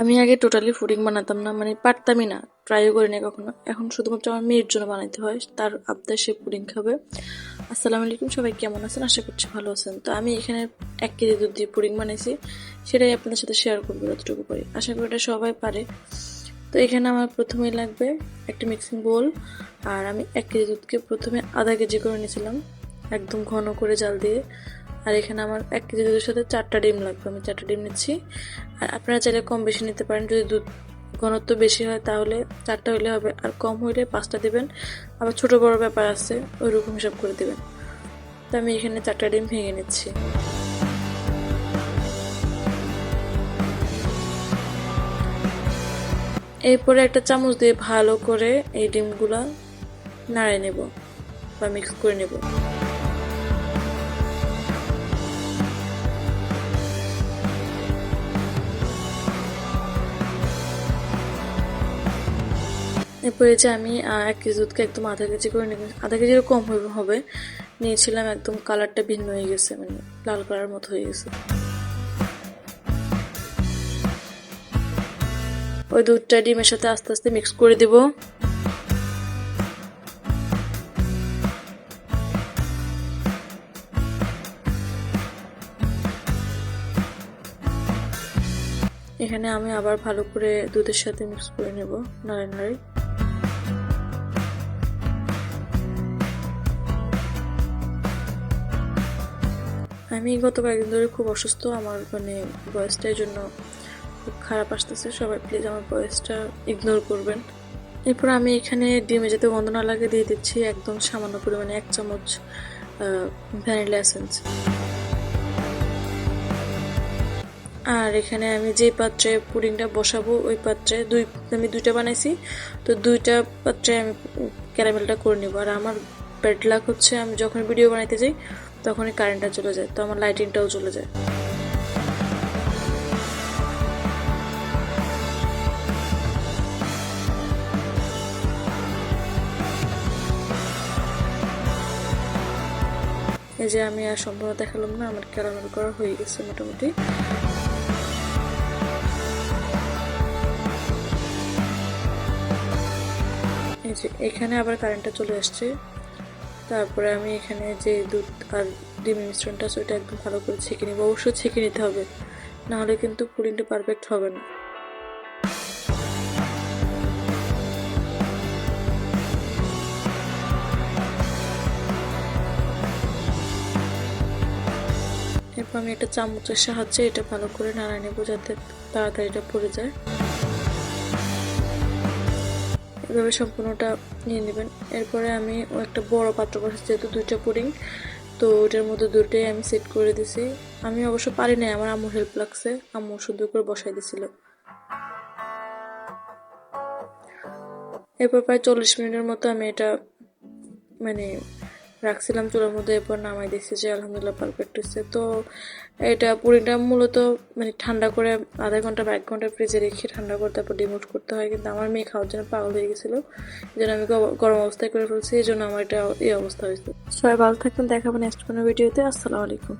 আমি আগে totally fooding বানাতাম না মানে পারতামই না ট্রাইও করি না কখনো। এখন শুধুমাত্র আমার মেয়ের জন্য বানাইতে হয়, তার আবদার সে পুডিং খাবে। আসসালামু আলাইকুম, সবাই কেমন আছেন? আশা করছি ভালো আছেন। তো আমি এখানে এক কেজি দুধ দিয়ে পুডিং বানাইছি, সেটাই আপনাদের সাথে শেয়ার করব যতটুকু পারি। আশা করি এটা সবাই পারে। তো এখানে আমার প্রথমেই লাগবে একটা মিক্সিং বোল আর আমি এক কেজি দুধকে প্রথমে আধা কেজি করে নিয়েছিলাম, একদম ঘন করে জাল দিয়ে। আর এখানে আমার এক কেজি দুধের সাথে চারটা ডিম লাগবে। আমি চারটা ডিম নিচ্ছি। আর আপনারা চাইলে কম বেশি নিতে পারেন। যদি দুধ ঘনত্ব বেশি হয় তাহলে চারটা হলে হবে। আর কম হইলে পাঁচটা দেবেন। আবার ছোট বড় ব্যাপার আছে ওই রকম হিসাব করে দেবেন। তো আমি এখানে চারটা ডিম ভেঙে নিচ্ছি। এরপরে একটা চামচ দিয়ে ভালো করে এই ডিমগুলা নাড়ে নেব বা মিক্স করে নেব। এরপরে যে আমি এক কেজি দুধকে একদম আধা কেজি করে নেব। আধা কেজির কম হবে। নিয়েছিলাম একদম কালারটা ভিন্ন হয়ে গেছে মানে লাল কালার মতো হয়ে গেছে। ওই দুধটা ডিমের সাথে আস্তে আস্তে মিক্স করে দিব। এখানে আমি আবার ভালো করে দুধের সাথে মিক্স করে নেব নাড়ে নাড়ে আমি গত কয়েকদিন ধরে খুব অসুস্থ, আমার মানে বয়সটার জন্য খুব খারাপ আসতেছে। সবাই প্লিজ আমার বয়সটা ইগনোর করবেন। এরপর আমি এখানে ডিমে যাতে গন্ধ না লাগে দিয়ে দিচ্ছি একদম সামান্য পরিমাণে এক চামচ ভ্যানিলা এসেন্স আর এখানে আমি যে পাত্রে পুডিংটা বসাবো, ওই পাত্রে দুই, আমি দুইটা বানাইছি, তো দুইটা পাত্রে আমি ক্যারামেলটা করে নেব। আর আমার ব্যাড লাক হচ্ছে আমি যখন ভিডিও বানাইতে যাই তখনই কারেন্টটা চলে যায়, তো আমার লাইটিংটাও চলে যায়। এই যে আমি আর সম্পূর্ণ দেখালাম না, আমার ক্যারামেল করা হয়ে গেছে মোটামুটি। এই যে এখানে আবার কারেন্টটা চলে আসছে। তারপরে আমি এখানে যে দুধ আর ডিমের মিশ্রণটা আছে, ওইটা একদম ভালো করে ছেঁকে নিব। অবশ্যই ছেঁকে নিতে হবে, নাহলে কিন্তু পুডিংটা পারফেক্ট হবে না। এরপর আমি একটা চামচের সাহায্যে এটা ভালো করে নাড়া নেব যাতে তাড়াতাড়ি এটা পড়ে যায়। এভাবে সম্পূর্ণটা নিয়ে নেবেন। এরপরে আমি একটা বড় পাত্র বসাচ্ছি, যেহেতু দুইটা পুডিং, তো ওটার মধ্যে দুটোই আমি সেট করে দিছি। আমি অবশ্য পারি নাই, আমার আম্মুর হেল্প লাগছে, আম্মু সুন্দর করে বসাই দিছিল। এরপর প্রায় চল্লিশ মিনিটের মতো আমি এটা মানে রাখছিলাম চুলের মধ্যে, এরপর নামাই দেখছি যে আলহামদুলিল্লাহ পারফেক্ট হচ্ছে তো এটা পুরিটা মূলত মানে ঠান্ডা করে আধা ঘণ্টা বা এক ঘণ্টা ফ্রিজে রেখে ঠান্ডা করে তারপর ডিমোট করতে হয়। কিন্তু আমার মেয়ে খাওয়ার জন্য পাগল হয়ে গেছিল। এই জন্য আমি গরম অবস্থায় করে ফেলছি এই জন্য আমার এটা এই অবস্থা হয়েছে। সবাই ভালো থাকবেন দেখাবেন নেক্সট কোনো ভিডিওতে আসসালামু আলাইকুম।